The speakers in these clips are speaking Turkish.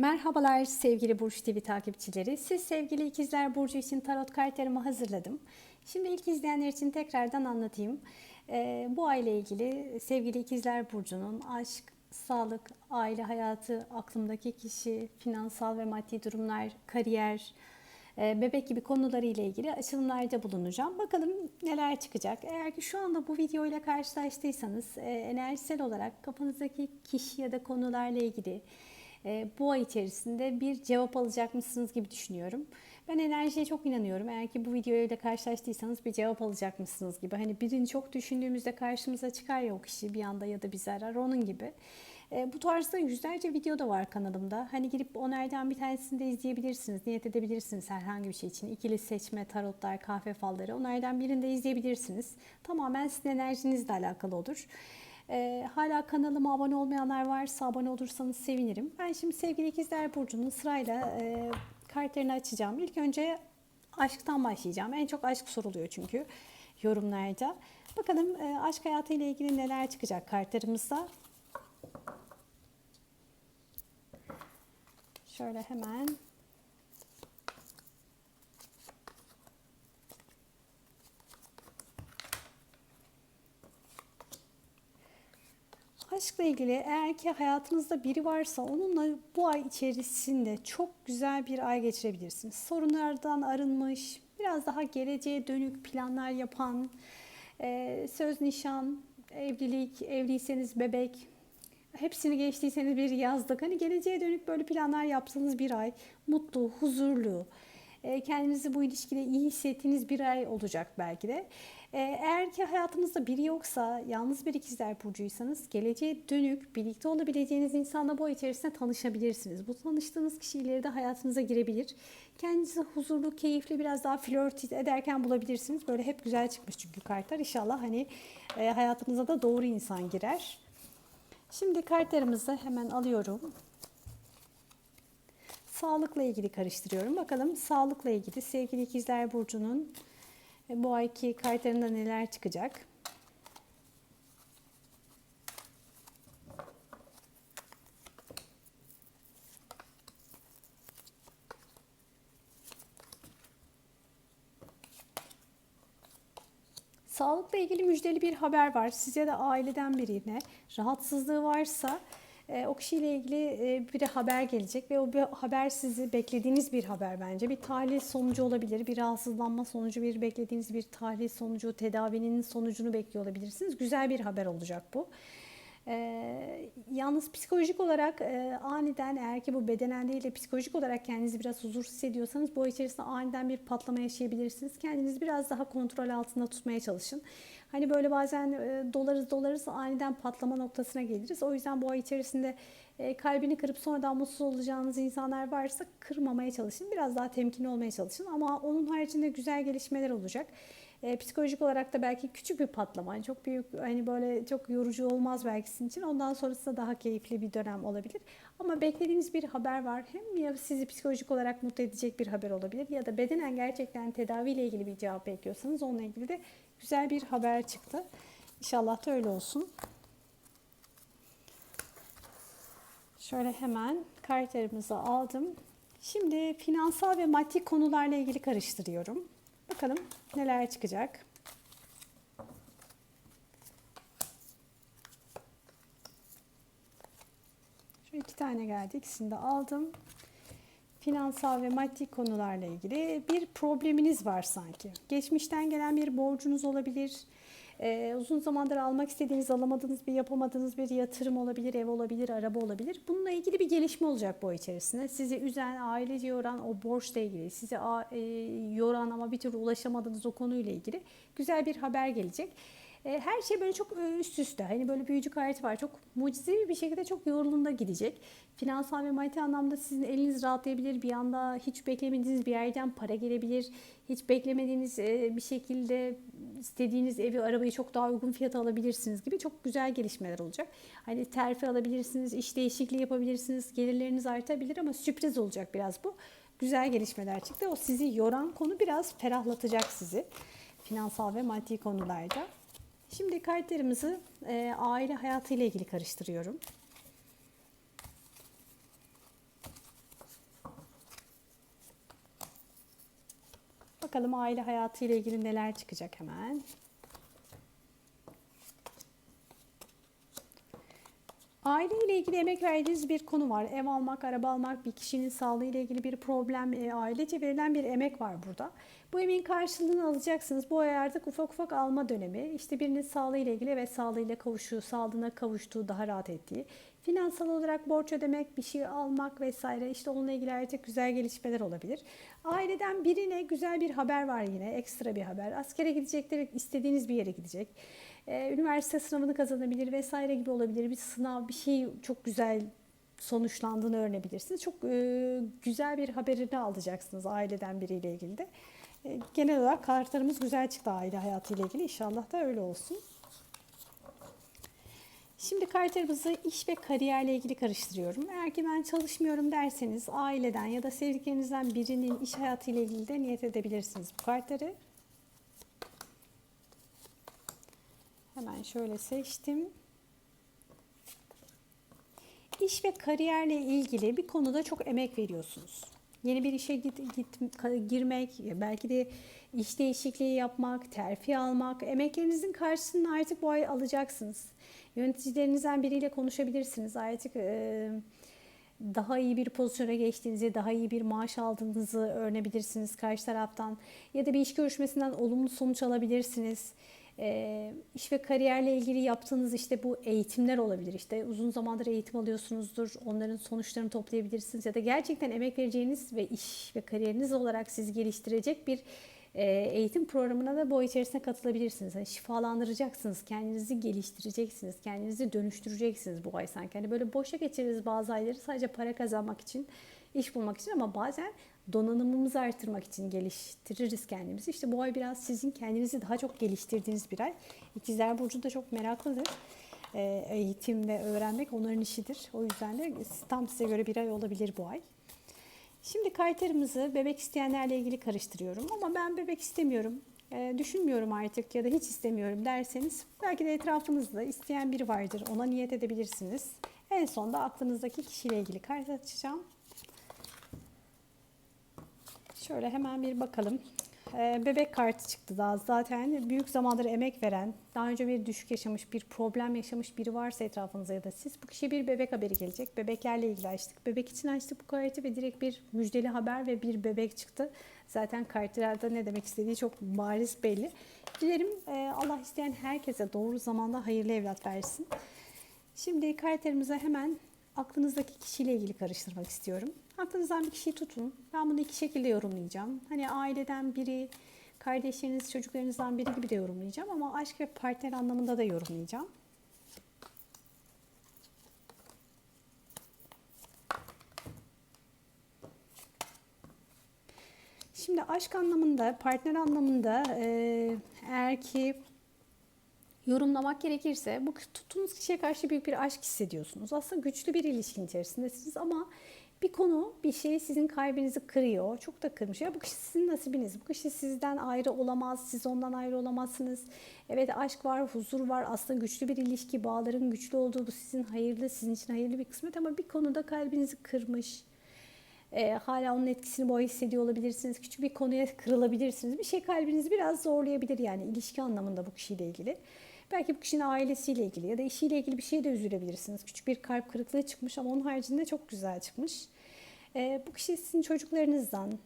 Merhabalar sevgili Burç TV takipçileri. Siz sevgili ikizler Burcu için tarot kartlarımı hazırladım. Şimdi ilk izleyenler için tekrardan anlatayım. Ee, bu aile ilgili sevgili ikizler Burcu'nun aşk, sağlık, aile hayatı, aklımdaki kişi, finansal ve maddi durumlar, kariyer, e, bebek gibi konuları ile ilgili açılımlarda bulunacağım. Bakalım neler çıkacak. Eğer ki şu anda bu video ile karşılaştıysanız e, enerjisel olarak kafanızdaki kişi ya da konularla ilgili bu ay içerisinde bir cevap alacakmışsınız gibi düşünüyorum. Ben enerjiye çok inanıyorum. Eğer ki bu videoyla karşılaştıysanız bir cevap alacakmışsınız gibi. Hani birini çok düşündüğümüzde karşımıza çıkar ya o kişi bir anda ya da bizi arar onun gibi. E, bu tarzda yüzlerce video da var kanalımda. Hani girip onlardan bir tanesini de izleyebilirsiniz. Niyet edebilirsiniz herhangi bir şey için. İkili seçme, tarotlar, kahve falları onlardan birini de izleyebilirsiniz. Tamamen sizin enerjinizle alakalı olur. E, hala kanalıma abone olmayanlar varsa abone olursanız sevinirim. Ben şimdi sevgili ikizler Burcu'nun sırayla e, kartlarını açacağım. İlk önce aşktan başlayacağım. En çok aşk soruluyor çünkü yorumlarda. Bakalım e, aşk hayatıyla ilgili neler çıkacak kartlarımızda. Şöyle hemen Aşkla ilgili eğer ki hayatınızda biri varsa onunla bu ay içerisinde çok güzel bir ay geçirebilirsiniz. Sorunlardan arınmış, biraz daha geleceğe dönük planlar yapan, e, söz nişan, evlilik, evliyseniz bebek, hepsini geçtiyseniz bir yazlık. Hani geleceğe dönük böyle planlar yapsanız bir ay mutlu, huzurlu, e, kendinizi bu ilişkide iyi hissettiğiniz bir ay olacak belki de. E, eğer ki hayatınızda biri yoksa, yalnız bir ikizler burcuysanız geleceğe dönük birlikte olabileceğiniz insanla bu içerisinde tanışabilirsiniz. Bu tanıştığınız kişi ileride hayatınıza girebilir. Kendinizi huzurlu, keyifli biraz daha flört ederken bulabilirsiniz. Böyle hep güzel çıkmış çünkü kartlar. İnşallah hani e, hayatınıza da doğru insan girer. Şimdi kartlarımızı hemen alıyorum. Sağlıkla ilgili karıştırıyorum. Bakalım sağlıkla ilgili sevgili ikizler burcunun e, bu ayki kartlarında neler çıkacak? Sağlıkla ilgili müjdeli bir haber var. Size de aileden birine rahatsızlığı varsa o kişiyle ilgili e, bir haber gelecek ve o bir haber sizi beklediğiniz bir haber bence. Bir tahlil sonucu olabilir, bir rahatsızlanma sonucu, bir beklediğiniz bir tahlil sonucu, tedavinin sonucunu bekliyor olabilirsiniz. Güzel bir haber olacak bu. E, yalnız psikolojik olarak e, aniden eğer ki bu bedenen değil de psikolojik olarak kendinizi biraz huzursuz hissediyorsanız bu içerisinde aniden bir patlama yaşayabilirsiniz. Kendinizi biraz daha kontrol altında tutmaya çalışın. Hani böyle bazen e, dolarız dolarız aniden patlama noktasına geliriz. O yüzden bu ay içerisinde kalbini kırıp sonradan mutsuz olacağınız insanlar varsa kırmamaya çalışın. Biraz daha temkinli olmaya çalışın ama onun haricinde güzel gelişmeler olacak. E, psikolojik olarak da belki küçük bir patlama, hani çok büyük hani böyle çok yorucu olmaz belki sizin için. Ondan sonrası da daha keyifli bir dönem olabilir. Ama beklediğiniz bir haber var. Hem ya sizi psikolojik olarak mutlu edecek bir haber olabilir ya da bedenen gerçekten tedaviyle ilgili bir cevap bekliyorsanız onunla ilgili de güzel bir haber çıktı. İnşallah da öyle olsun. Şöyle hemen kartlarımızı aldım. Şimdi finansal ve maddi konularla ilgili karıştırıyorum. Bakalım neler çıkacak. Şu iki tane geldi. İkisini de aldım. Finansal ve maddi konularla ilgili bir probleminiz var sanki. Geçmişten gelen bir borcunuz olabilir. Ee, uzun zamandır almak istediğiniz, alamadığınız bir yapamadığınız bir yatırım olabilir, ev olabilir, araba olabilir. Bununla ilgili bir gelişme olacak bu içerisinde. Sizi üzen, ailece yoran o borçla ilgili, sizi e, yoran ama bir türlü ulaşamadığınız o konuyla ilgili güzel bir haber gelecek. E, her şey böyle çok e, üst üste. Hani böyle büyücü kartı var. Çok mucizevi bir şekilde çok yolunda gidecek. Finansal ve maddi anlamda sizin eliniz rahatlayabilir. Bir anda hiç beklemediğiniz bir yerden para gelebilir. Hiç beklemediğiniz e, bir şekilde istediğiniz evi, arabayı çok daha uygun fiyata alabilirsiniz gibi çok güzel gelişmeler olacak. Hani terfi alabilirsiniz, iş değişikliği yapabilirsiniz, gelirleriniz artabilir ama sürpriz olacak biraz bu. Güzel gelişmeler çıktı. O sizi yoran konu biraz ferahlatacak sizi finansal ve maddi konularda. Şimdi kartlarımızı e, aile hayatı ile ilgili karıştırıyorum. Bakalım aile hayatı ile ilgili neler çıkacak hemen. İle ilgili emek verdiğiniz bir konu var. Ev almak, araba almak, bir kişinin sağlığı ile ilgili bir problem, e, ailece verilen bir emek var burada. Bu emeğin karşılığını alacaksınız. Bu ay artık ufak ufak alma dönemi. İşte birinin sağlığı ile ilgili ve sağlığıyla kavuştuğu, sağlığına kavuştuğu, daha rahat ettiği. Finansal olarak borç ödemek, bir şey almak vesaire işte onunla ilgili artık güzel gelişmeler olabilir. Aileden birine güzel bir haber var yine, ekstra bir haber. Askere gidecekleri, istediğiniz bir yere gidecek. Ee, üniversite sınavını kazanabilir vesaire gibi olabilir. Bir sınav, bir şey çok güzel sonuçlandığını öğrenebilirsiniz. Çok e, güzel bir haberini alacaksınız aileden biriyle ilgili de. E, genel olarak kartlarımız güzel çıktı aile hayatıyla ilgili. İnşallah da öyle olsun. Şimdi kartlarımızı iş ve kariyerle ilgili karıştırıyorum. Eğer ki ben çalışmıyorum derseniz aileden ya da sevdiklerinizden birinin iş hayatıyla ilgili de niyet edebilirsiniz bu kartları. Hemen şöyle seçtim. İş ve kariyerle ilgili bir konuda çok emek veriyorsunuz. Yeni bir işe git, git, girmek, belki de iş değişikliği yapmak, terfi almak, emeklerinizin karşılığını artık bu ay alacaksınız. Yöneticilerinizden biriyle konuşabilirsiniz. Artık e, daha iyi bir pozisyona geçtiğinizi, daha iyi bir maaş aldığınızı öğrenebilirsiniz karşı taraftan. Ya da bir iş görüşmesinden olumlu sonuç alabilirsiniz. E, iş ve kariyerle ilgili yaptığınız işte bu eğitimler olabilir. İşte uzun zamandır eğitim alıyorsunuzdur. Onların sonuçlarını toplayabilirsiniz. Ya da gerçekten emek vereceğiniz ve iş ve kariyeriniz olarak sizi geliştirecek bir e, eğitim programına da bu ay içerisinde katılabilirsiniz. Yani şifalandıracaksınız, kendinizi geliştireceksiniz, kendinizi dönüştüreceksiniz bu ay sanki. Hani böyle boşa geçiririz bazı ayları sadece para kazanmak için, iş bulmak için ama bazen donanımımızı artırmak için geliştiririz kendimizi. İşte bu ay biraz sizin kendinizi daha çok geliştirdiğiniz bir ay. İkizler Burcu da çok meraklıdır. E, eğitim ve öğrenmek onların işidir. O yüzden de tam size göre bir ay olabilir bu ay. Şimdi kaytarımızı bebek isteyenlerle ilgili karıştırıyorum ama ben bebek istemiyorum, e, düşünmüyorum artık ya da hiç istemiyorum derseniz belki de etrafınızda isteyen biri vardır. Ona niyet edebilirsiniz. En son da aklınızdaki kişiyle ilgili kart açacağım. Şöyle hemen bir bakalım. Ee, bebek kartı çıktı daha zaten büyük zamandır emek veren, daha önce bir düşük yaşamış, bir problem yaşamış biri varsa etrafınızda ya da siz bu kişiye bir bebek haberi gelecek. Bebeklerle ilgili açtık. Bebek için açtık bu kartı ve direkt bir müjdeli haber ve bir bebek çıktı. Zaten kartlarda ne demek istediği çok bariz belli. Dilerim e, Allah isteyen herkese doğru zamanda hayırlı evlat versin. Şimdi kartlarımıza hemen aklınızdaki kişiyle ilgili karıştırmak istiyorum. Aklınızdan bir kişiyi tutun. Ben bunu iki şekilde yorumlayacağım. Hani aileden biri, kardeşleriniz, çocuklarınızdan biri gibi de yorumlayacağım ama aşk ve partner anlamında da yorumlayacağım. Şimdi aşk anlamında, partner anlamında e, eğer ki yorumlamak gerekirse bu tuttuğunuz kişiye karşı büyük bir aşk hissediyorsunuz. Aslında güçlü bir ilişkin içerisindesiniz ama bir konu, bir şey sizin kalbinizi kırıyor. Çok da kırmış. Ya bu kişi sizin nasibiniz. Bu kişi sizden ayrı olamaz. Siz ondan ayrı olamazsınız. Evet aşk var, huzur var. Aslında güçlü bir ilişki, bağların güçlü olduğu bu sizin hayırlı, sizin için hayırlı bir kısmet ama bir konuda kalbinizi kırmış. E, hala onun etkisini bu hissediyor olabilirsiniz. Küçük bir konuya kırılabilirsiniz. Bir şey kalbinizi biraz zorlayabilir yani ilişki anlamında bu kişiyle ilgili. Belki bu kişinin ailesiyle ilgili ya da işiyle ilgili bir şeye de üzülebilirsiniz. Küçük bir kalp kırıklığı çıkmış ama onun haricinde çok güzel çıkmış. E, bu kişi sizin çocuklarınızdan,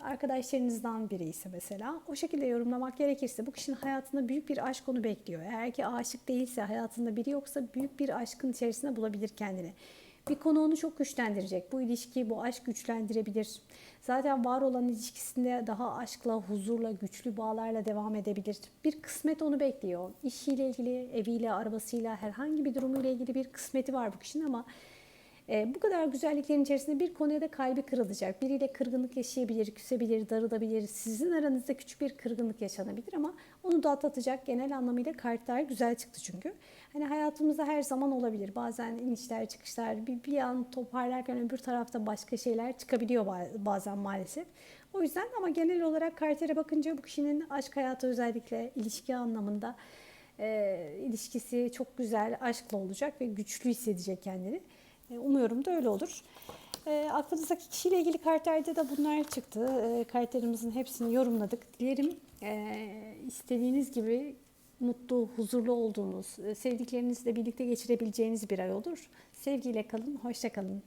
arkadaşlarınızdan biri ise mesela o şekilde yorumlamak gerekirse bu kişinin hayatında büyük bir aşk onu bekliyor. Eğer ki aşık değilse hayatında biri yoksa büyük bir aşkın içerisinde bulabilir kendini. Bir konu onu çok güçlendirecek. Bu ilişkiyi, bu aşk güçlendirebilir. Zaten var olan ilişkisinde daha aşkla, huzurla, güçlü bağlarla devam edebilir. Bir kısmet onu bekliyor. İşiyle ilgili, eviyle, arabasıyla, herhangi bir durumuyla ilgili bir kısmeti var bu kişinin ama e, bu kadar güzelliklerin içerisinde bir konuya da kalbi kırılacak. Biriyle kırgınlık yaşayabilir, küsebilir, darılabilir. Sizin aranızda küçük bir kırgınlık yaşanabilir ama onu da atlatacak genel anlamıyla kartlar güzel çıktı çünkü. Hani hayatımızda her zaman olabilir. Bazen inişler çıkışlar bir, bir an toparlarken öbür tarafta başka şeyler çıkabiliyor bazen maalesef. O yüzden ama genel olarak kartere bakınca bu kişinin aşk hayatı özellikle ilişki anlamında e, ilişkisi çok güzel, aşkla olacak ve güçlü hissedecek kendini. E, umuyorum da öyle olur. E, aklınızdaki kişiyle ilgili kartlarda da bunlar çıktı. E, kartlarımızın hepsini yorumladık. Dilerim e, istediğiniz gibi mutlu, huzurlu olduğunuz, e, sevdiklerinizle birlikte geçirebileceğiniz bir ay olur. Sevgiyle kalın, hoşça kalın.